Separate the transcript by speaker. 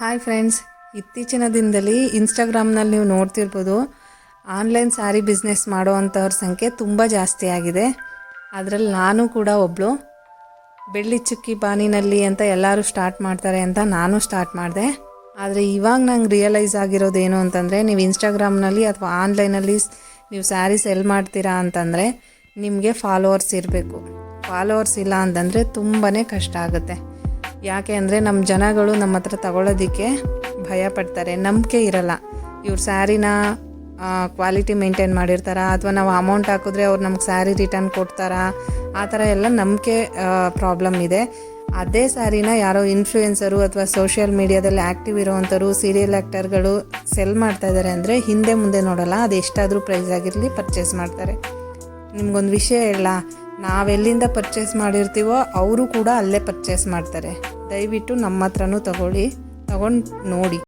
Speaker 1: Hi friends ಇತ್ತೀಚಿನ ದಿನದಲ್ಲಿ ಇನ್ಸ್ಟಾಗ್ರಾಮ್ನಲ್ಲಿ ನೀವು ನೋಡ್ತಿರ್ಬೋದು ಆನ್ಲೈನ್ ಸ್ಯಾರಿ ಬಿಸ್ನೆಸ್ ಮಾಡುವಂಥವ್ರ ಸಂಖ್ಯೆ ತುಂಬ ಜಾಸ್ತಿ ಆಗಿದೆ. ಅದರಲ್ಲಿ ನಾನು ಕೂಡ ಒಬ್ಬಳು ಬೆಳ್ಳಿ ಚುಕ್ಕಿ ಬಾನಿನಲ್ಲಿ ಅಂತ ಎಲ್ಲರೂ ಸ್ಟಾರ್ಟ್ ಮಾಡ್ತಾರೆ ಅಂತ ನಾನು ಸ್ಟಾರ್ಟ್ ಮಾಡಿದೆ. ಆದರೆ ಇವಾಗ ನಂಗೆ ರಿಯಲೈಸ್ ಆಗಿರೋದು ಏನು ಅಂತಂದರೆ, ನೀವು ಇನ್ಸ್ಟಾಗ್ರಾಮ್ನಲ್ಲಿ ಅಥವಾ ಆನ್ಲೈನಲ್ಲಿ ನೀವು ಸ್ಯಾರಿ ಸೆಲ್ ಮಾಡ್ತೀರಾ ಅಂತಂದರೆ, ನಿಮಗೆ ಫಾಲೋವರ್ಸ್ ಇರಬೇಕು. ಫಾಲೋವರ್ಸ್ ಇಲ್ಲ ಅಂತಂದರೆ ತುಂಬಾ ಕಷ್ಟ ಆಗುತ್ತೆ. ಯಾಕೆ ಅಂದರೆ ನಮ್ಮ ಜನಗಳು ನಮ್ಮ ಹತ್ರ ತಗೊಳ್ಳೋದಕ್ಕೆ ಭಯ ಪಡ್ತಾರೆ, ನಂಬಿಕೆ ಇರಲ್ಲ. ಇವ್ರ ಸ್ಯಾರಿನ ಕ್ವಾಲಿಟಿ ಮೇಂಟೈನ್ ಮಾಡಿರ್ತಾರಾ? ಅಥವಾ ನಾವು ಅಮೌಂಟ್ ಹಾಕಿದ್ರೆ ಅವ್ರು ನಮ್ಗೆ ಸ್ಯಾರಿ ರಿಟರ್ನ್ ಕೊಡ್ತಾರಾ? ಆ ಥರ ಎಲ್ಲ ನಂಬಿಕೆ ಪ್ರಾಬ್ಲಮ್ ಇದೆ. ಅದೇ ಸ್ಯಾರಿನ ಯಾರೋ ಇನ್ಫ್ಲೂಯೆನ್ಸರು ಅಥವಾ ಸೋಷಿಯಲ್ ಮೀಡಿಯಾದಲ್ಲಿ ಆ್ಯಕ್ಟಿವ್ ಇರೋವಂಥವ್ರು ಸೀರಿಯಲ್ ಆ್ಯಕ್ಟರ್ಗಳು ಸೆಲ್ ಮಾಡ್ತಾ ಇದ್ದಾರೆ ಅಂದರೆ ಹಿಂದೆ ಮುಂದೆ ನೋಡಲ್ಲ, ಅದು ಎಷ್ಟಾದರೂ ಪ್ರೈಸ್ ಆಗಿರಲಿ ಪರ್ಚೇಸ್ ಮಾಡ್ತಾರೆ. ನಿಮ್ಗೊಂದು ವಿಷಯ ಹೇಳ ನಾವೆಲ್ಲಿಂದ ಪರ್ಚೇಸ್ ಮಾಡಿರ್ತೀವೋ ಅವರು ಕೂಡ ಅಲ್ಲೇ ಪರ್ಚೇಸ್ ಮಾಡ್ತಾರೆ. ದಯವಿಟ್ಟು ನಮ್ಮ ಹತ್ರನೂ ತಗೊಳ್ಳಿ. ತಗೊಂಡು ನೋಡಿ.